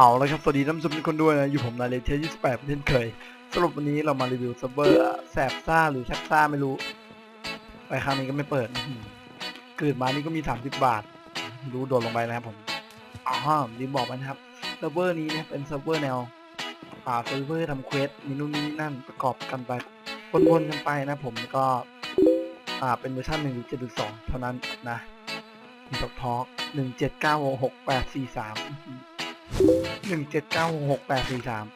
เอาละครับ สวัสดีท่านผู้ชมทุกคนด้วยนะ อยู่ผมนายเลเทีย28เช่นเคย สรุปวันนี้เรามารีวิวเซิร์ฟเวอร์แสบซ่าหรือชักซ่าไม่รู้ ไปครั้งนี้ก็ไม่เปิดเกิดมานี่ก็มี 30 บาท รู้โดนลงไปนะครับผมอ๋อรีบบอกไปนะครับเซิร์ฟเวอร์นี้เนี่ยเป็นเซิร์ฟเวอร์แนวอ่าเซิร์ฟเวอร์ทำเควสมีนู่นนี่นั่นประกอบกันไปวนๆกันไปนะผมก็ อ่าเป็นเวอร์ชัน1.7.2 เท่านั้นนะมีทอกทอกหนึ่งเจ็ดเก้า หนึ่งเจ็ดเก้าหกแปดสี่สาม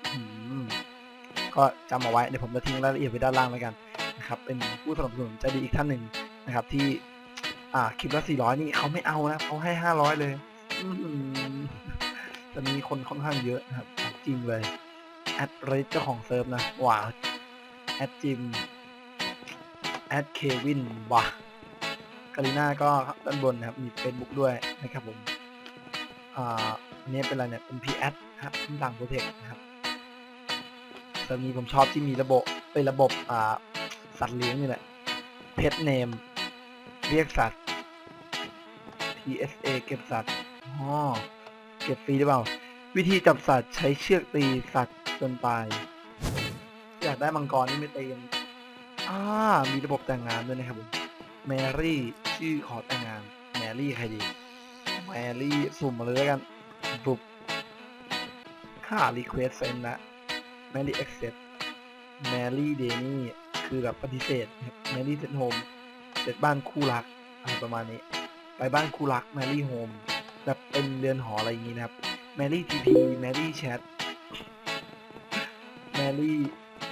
ก็จำเอาไว้เดี๋ยวผมจะทิ้งรายละเอียดไว้ด้านล่างแล้วกันนะครับ เป็นผู้สนับสนุนใจดีอีกท่านหนึ่งนะครับ ที่ อ่าคลิปละสี่ร้อยนี่เขาไม่เอานะเขาให้ห้าร้อยเลยอืมตอนนี้คนค่อนข้างเยอะนะครับ จริงเลยแอดเรสเจ้าของเซิร์ฟนะว้าแอดจิมแอดเควินว้ากาลิน่าก็ด้านบนนะครับ มี Facebook ด้วยนะครับผม อ่าอันนี้เป็นอะไรเนี่ยเป็น PS ครับคำสั่งโปรเทคนะครับตอนนี้ผมชอบที่มีระบบเป็นระบบอ่าสัตว์เลี้ยงนี่แหละ Pet Name เรียกสัตว์ TSA เก็บสัตว์อ๋อเก็บฟรีหรือเปล่า วิธีจับสัตว์ใช้เชือกตีสัตว์จนตาย อยากได้มังกรนี่ไม่ตีกันอ่า มีระบบแต่งงานด้วยนะครับผมแมรี่ ชื่อขอแต่งงาน แมรี่ใครดี แมรี่สุ่มมาเลยแล้วกันบุบค่ารีเควสเซนนะแมรี่เอ็กเซปแมรี่เดนี่คือแบบปฏิเสธแมรี่เซนโฮมเสร็จบ้านคู่รักอะไรประมาณนี้ ไปบ้านคู่รักแมรี่โฮมแบบเป็นเรือนหออะไรอย่างนี้นะครับแมรี่ทีพีแมรี่แชทแมรี่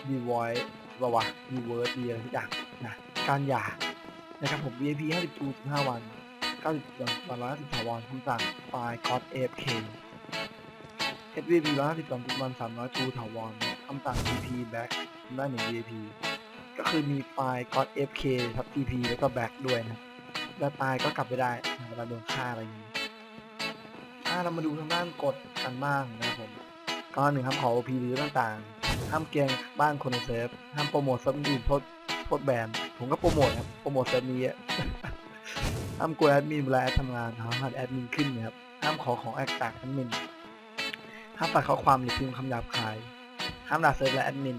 ดีวอยว่าวะดีเวิร์ดดีอะไรทุกอย่างนะการหย่านะครับผม VIP 52.5 วัน 90วันวันละ10ถาวรคำสั่งไฟล์ God AFK SVP 152วัน300ทูถาวรคำสั่ง TP back ได้1 VIP ก็คือมีไฟล์ God AFK ทับ TP แล้วก็ back ด้วยนะแล้วตายก็กลับไปได้นะเวลาโดนฆ่าอะไรอย่างนี้อ่าเรามาดูทางด้านกฎกันบ้างนะครับผมก็หนึ่งห้ามขอ OP หรือต่างๆ ห้ามเกรียงบ้านคนในเซิร์ฟห้ามโปรโมทเซิร์ฟอื่นโทษโทษแบนผมก็โปรโมทครับโปรโมทเซิร์ฟนี้อะ ห้ามกลัวแอดมินเวลาแอดทำงานห้ามแอดมินขึ้นนะครับห้ามขอของแอดจากแอดมินห้ามตัดข้อความหรือพิมพ์คำหยาบคาย ห้ามด่าเซิร์ฟและแอดมิน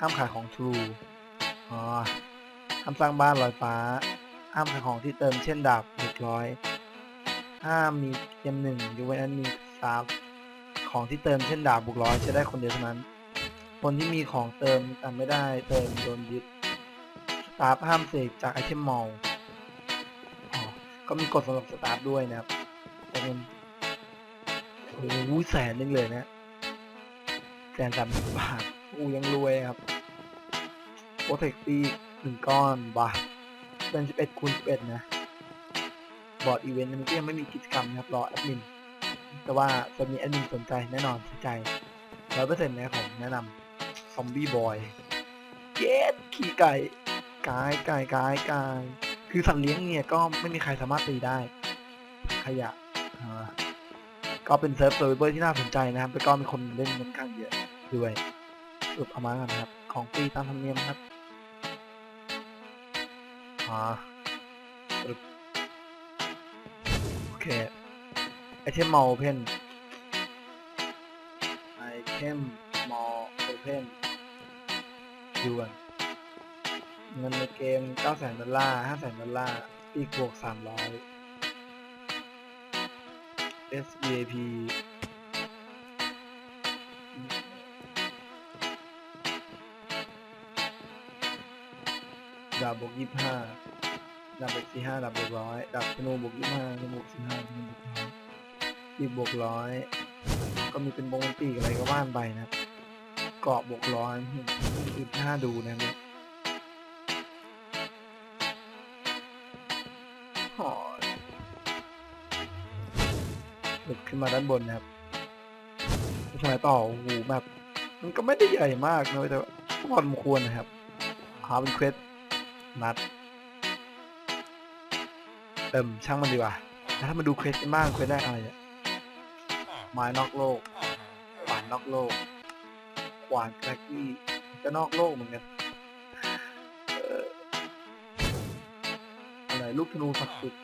ห้ามขายของทรูอ๋อห้ามสร้างบ้านลอยฟ้า ห้ามขายของที่เติมเช่นดาบหกร้อย ห้ามมีเกมหนึ่งยกเวนแอดมินสามของที่เติมเช่นดาบบุกร้อยจะได้คนเดียวเท่านั้น คนที่มีของเติมแต่ไม่ได้เติมโดนยึดสตาฟห้ามเสกจากไอเทมมอล ก็มีกฎสำหรับสตาฟด้วยนะครับแต่เงินโอ้โหแสนนึงเลยนะแสนสามบาทอูยังรวยครับโปรเทคปีหนึ่งก้อนบาทเป็นสิบเอ็ดคูณสิบเอ็ดนะ บอร์ดอีเวนต์มันก็ยังไม่มีกิจกรรมนะครับรอแอดมินแต่ว่าจะมีแอดมินสนใจแน่นอนสนใจร้อยเปอร์เซ็นต์นะผมแนะนำซอมบี้บอยเย็ดขี่ไก่กายกายกายกาย คือสัตว์เลี้ยงเนี่ยก็ไม่มีใครสามารถตีได้ ขยะก็เป็นเซิร์ฟเซอร์เวอร์ที่น่าสนใจนะครับแล้วก็มีคนเล่นค่อนข้างเยอะด้วยสรุปเอามากันนะครับ ของฟรีตามธรรมเนียมครับอ่าโอเคไอเทมมอลเพนไอเทมมอลเพนดูกัน เงินในเกม9แสนดอลลาร์5แสนดอลลาร์ อีกบวก 300 SVP ดาบบวก25ดาบบวก45ดาบบวกร้อยดาบธนูบวก25ธนูบวก15ธนูบวกร้อยอีกบวกร้อยก็มีเป็นวงปีกอะไรก็ว่านไปนะ เกาะบวกร้อยอีกห้าดูนะเนี่ย หอยหลุดขึ้นมาด้านบนนะครับสมัยต่อโอ้โหแบบมันก็ไม่ได้ใหญ่มากนะแต่ว่าก็พอสมควรนะครับหาเป็นเควสนัดเติมช่างมันดีกว่าแล้วถ้ามาดูเควสกันบ้างเควสได้อะไรเนี่ยไม้นอกโลกขวานนอกโลกขวานแกรกกี้ก็นอกโลกเหมือนกัน อะไรลูกธนูศักดิ์สิทธิ์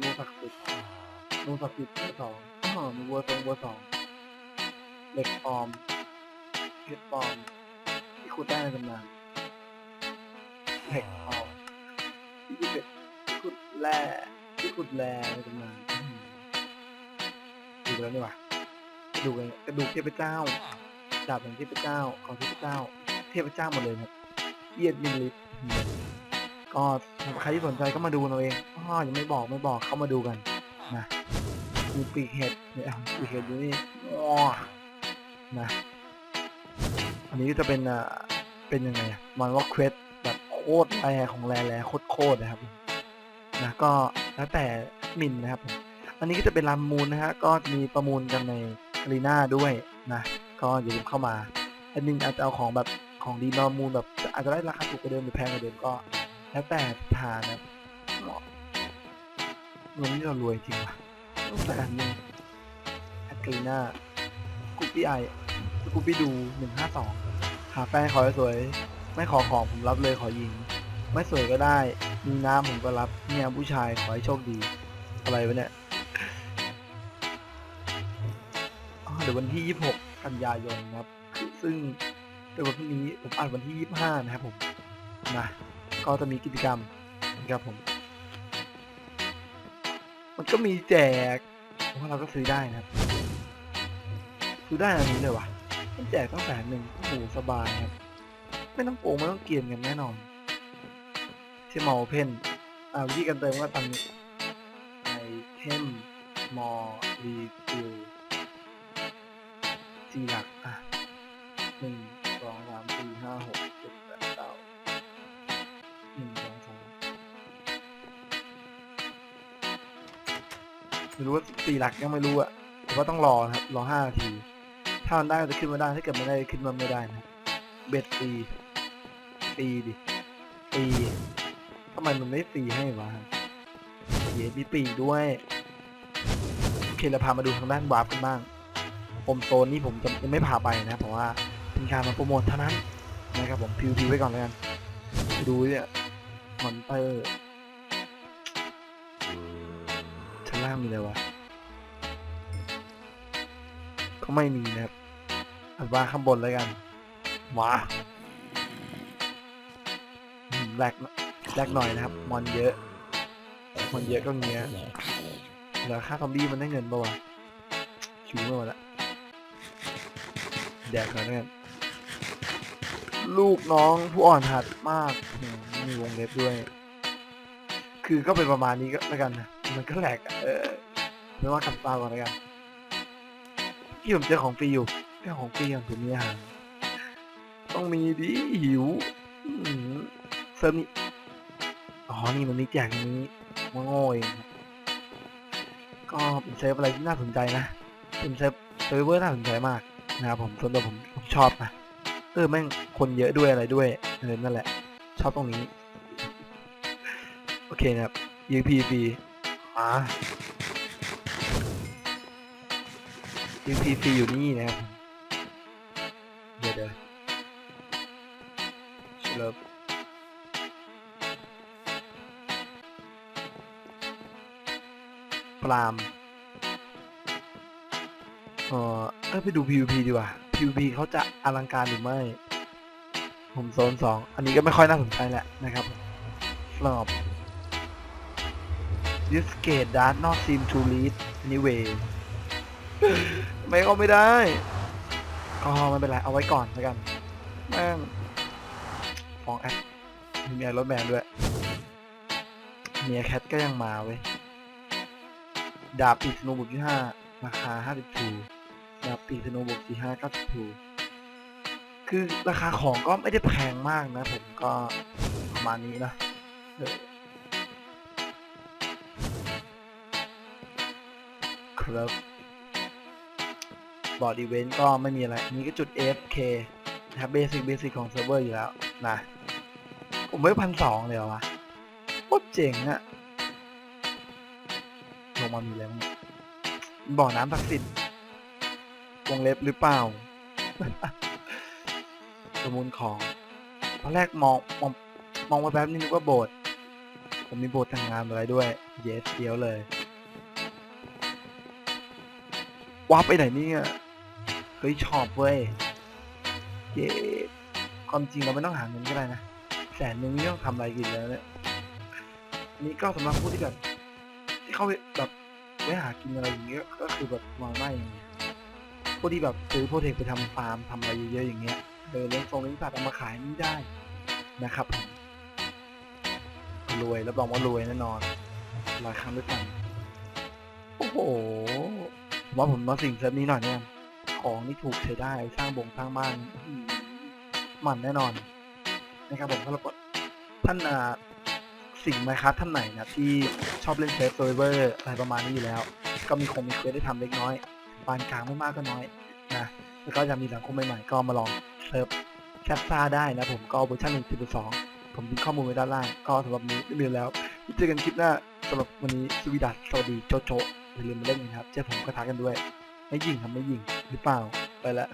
นูศักดิ์สิทธิ์นูศักดิ์สิทธิ์เบอร์สองอ๋อมีวัวทรงเบอร์สองเหล็กปลอมเพชรปลอมที่ขุดได้ในตำนานเหล็กปลอมที่ขุดเพชรที่ขุดแร่ที่ขุดแร่ในตำนานดูแล้วนี่ว่ากระดูกอะไรกระดูกเทพเจ้าดาบของเทพเจ้าของเทพเจ้า เทพเจ้าหมดเลยครับเยียดมินลิส ก็ใครที่สนใจก็มาดูเราเองอ๋อยังไม่บอกไม่บอกเข้ามาดูกันนะมีปีกเห็ดเนี่ยปีกเห็ดอยู่นี่ว้านะอันนี้ก็จะเป็นอ่าเป็นยังไงอะมันว่าเควสแบบโคตรแรของแรแรโคตรโคตรนะครับนะก็แล้วแต่มินนะครับอันนี้ก็จะเป็นรามมูลนะฮะก็มีประมูลกันในอารีนาด้วยนะก็อย่าลืมเข้ามาแอดมินอาจจะเอาของแบบของดีมาประมูลแบบอาจจะได้ราคาถูกกว่าเดิมหรือแพงกว่าเดิมก็ แล้วแต่ทางนะครับเงินนี่เรารวยจริงว่ะต้องแต่อันหนึงแอดรีนากูปี้ไอกูปี้ดูหนึ่งห้าสองหาแฟนขอให้สวย ไม่ขอของผมรับเลยขอยิง ไม่สวยก็ได้ มีน้ำผมก็รับเนี่ยผู้ชายขอให้โชคดี อะไรวะเนี่ยอ๋อเดี๋ยววันที่ 26 กันยายนนะครับ ซึ่งเป็นวันพรุ่งนี้ผมอ่านวันที่ 25 นะครับผม นะ ก็จะมีกิจกรรมนะครับผม มันก็มีแจกเพราะว่าเราก็ซื้อได้นะครับ ซื้อได้อันนี้เลยวะมันแจกตั้งแสนหนึ่งโอ้โหสบายครับ ไม่ต้องโกงไม่ต้องเกลียนกันแน่นอนใช่มอเพนอ่าวิธีการเติมก็ตามนี้ไอเทมมอรีฟิลสี่หลักอะหนึ่ง ไม่รู้ว่าสี่หลักยังไม่รู้อะแต่ว่าต้องรอนะครับ รอห้านาที ถ้ามันได้ก็จะขึ้นมาได้ ถ้าเกิดไม่ได้ขึ้นมาไม่ได้นะเบ็ดฟรีฟรีดิฟรีทำไมมันไม่ฟรีให้วะเย้มีปีกด้วย โอเคเราพามาดูทางด้านวาร์ปกันบ้าง ผมโซนนี้ผมจะยังไม่พาไปนะ เพราะว่าเป็นการมาโปรโมทเท่านั้นนะครับผมพิวพิวไว้ก่อนแล้วกันดูเนี่ยมอนเตอร์างมีอะไรวะก็ไม่มีนะครับอันว่าข้างบนแล้วกันว้าแรกแรกหน่อยนะครับ มอนเยอะ มอนเยอะก็เงี้ยแล้วค่าซอมบี้มันได้เงินปะวะชิวไม่หมดละแดกหน่อยแล้วกันลูกน้องผู้อ่อนหัดมาก มีวงเล็บด้วย คือก็เป็นประมาณนี้ก็แล้วกันนะ มันก็แหลกอะเออไม่ว่ากับตาก่อนแล้วกันที่ผมเจอของฟรีอยู่เรื่องของฟรีอย่างผมมีอาหารต้องมีดิหิวอื้อหือเซิร์ฟนี้อ๋อนี่มันมีแจกนี้มาโง่เองครับก็เป็นเซิร์ฟอะไรที่น่าสนใจนะเป็นเซิร์ฟเซิร์ฟเวอร์น่าสนใจมากนะครับผมส่วนตัวผมผมชอบนะเออแม่งคนเยอะด้วยอะไรด้วยเออนั่นแหละ ชอบตรงนี้ โอเคนะครับ UP ฟรีอ่า UP ฟรีอยู่นี่นะครับ เดี๋ยวเดี๋ยวเชิญปรามเออเออไปดู PVP ดีกว่า PVP เขาจะอลังการหรือไม่ ผมโซนสอง อันนี้ก็ไม่ค่อยน่าสนใจแหละนะครับฟลอป This gate does not seem to lead anyway ไม่ก็ไม่ได้ก็ไม่เป็นไร เอาไว้ก่อนแล้วกันแม่งฟองแอดมีเมียรถแมนด้วยเมียแคทก็ยังมาเว้ย ดาบปีกสโนบุกที่ห้าราคาห้าสิบทูดาบปีกสโนบุกที่ห้าเก้าสิบทูคือราคาของก็ไม่ได้แพงมากนะ ผมก็ประมาณนี้นะ ครับบอร์ดอีเวนต์ก็ไม่มีอะไรอันนี้ก็จุด AFK นะครับเบสิกเบสิกของเซิร์ฟเวอร์อยู่แล้วนะผมไม่พันสองเลยวะโคตรเจ๋งอะลงมามีแล้วบ่อน้ำศักดิ์สิทธิ์วงเล็บหรือเปล่า ประมูลของตอนแรกมองมองมองมาแป๊บนึงนึกว่าโบสถ์ผมมีโบสถ์ทางงานอะไรด้วย เยสเดียวเลย ว้าไปไหนเนี่ยเฮ้ยชอบเว้ยเย้ความจริงเราไม่ต้องหาเงินก็ได้นะแสนหนึ่งไม่ต้องทำอะไรกินแล้วเนี่ยนนี้ก็สำหรับผู้ที่แบบที่เขาแบบไว้หากินอะไรอย่างเงี้ยก็คือแบบวางไร่อย่างเงี้ยผู้ที่แบบซื้อโปรเทคไปทำฟาร์มทำอะไรเยอะๆอย่างเงี้ยเออเลี้ยงทรงเลี้ยงสัตว์เอามาขายนี่ได้นะครับผมรวยรับรองว่ารวยแน่นอนหลายครั้งด้วยกันโอ้โห ว่าผมมาสิ่งเซิร์ฟนี้หน่อยเนี่ยของนี่ถูกใช้ได้สร้างบงสร้างบ้านมันแน่นอนนะครับผมสำหรับท่านสิ่งไหมครับท่านไหนนะที่ชอบเล่นเซิร์ฟเวอร์อะไรประมาณนี้อยู่แล้ว ก็มีคงมีเคยได้ทำเล็กน้อยปานกลางไม่มากก็น้อยนะแล้วก็จะมีสังคมใหม่ๆก็มาลองเซิร์ฟแคปซ่าได้นะผมก็เวอร์ชัน1.2ผมทิ้งข้อมูลไว้ด้านล่าง ก็สำหรับนนี้ไม่ลืมแล้วเจอกันคลิปหน้าสำหรับวันนี้สวีดัสสวัสดีโจโจ อย่าลืมมาเล่นนะครับเจอผมก็ทักกันด้วย ไม่ยิงครับไม่ยิงหรือเปล่าไปละ